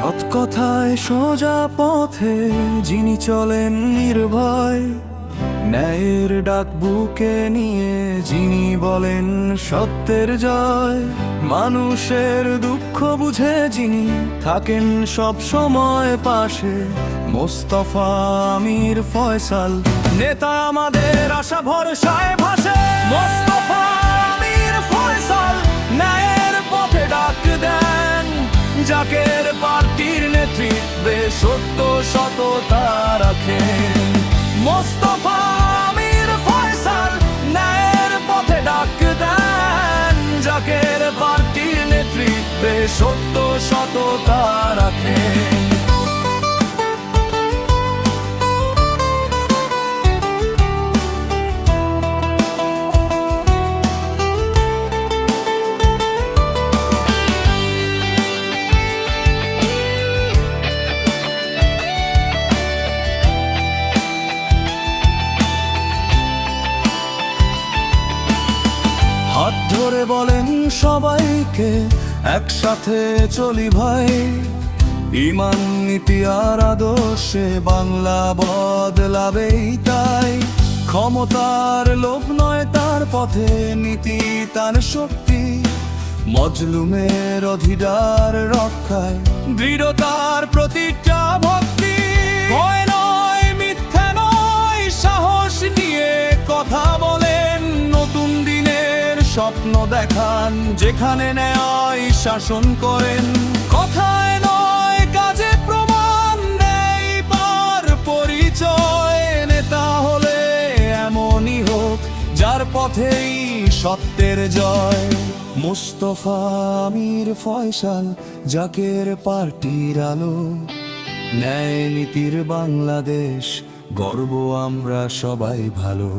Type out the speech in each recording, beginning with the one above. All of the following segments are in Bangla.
সৎ সোজা পথে যিনি চলেন নির্ভয়, ন্যায়ের ডাক বুকে নিয়ে যিনি বলেন সত্যের জয়, মানুষের দুঃখ বুঝে যিনি থাকেন সব সময় পাশে, মোস্তফা আমির ফয়সাল, নেতা আমাদের আশা ভরসায় ভাসে, মোস্তফা জাকের পার্টির নেতৃত্বে সত্য সততা রাখেন। মোস্তফা আমির ফয়সাল ন্যায়ের পথে ডাক দেন। জাকের পার্টির নেতৃত্বে সত্য সততা ধরে বলেন সবাইকে, একসাথে চলি ভাই। ইমান নীতি আর আদর্শে বাংলা বদলাবেই তাই। ক্ষমতার লোভ নয় তার পথে, নীতি তার শক্তি। মজলুমের অধিদার রক্ষায় দৃঢ়তার প্রতিটা স্বপ্ন দেখান, যেখানে ন্যায় শাসন করেন। কথায় নয়, কাজে প্রমাণ নেই, পার পরিচয়। নেতা হলে এমনই হোক, যার পথেই সত্যের জয়। মুস্তফা আমির ফয়সাল, জাকের পার্টির আলো। ন্যায় নীতির বাংলাদেশ, গর্ব আমরা সবাই ভালো।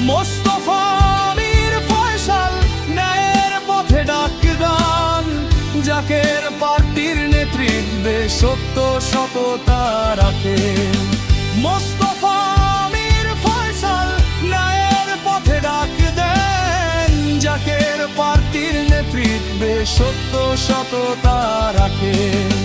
মোস্তফা জাকের পার্টির নেতৃত্বে সত্য সততা রাখে। মোস্তফা আমির ফয়সাল ন্যায়ের পথে ডাক দেন। জাকের পার্টির নেতৃত্বে সত্য সততা রাখেন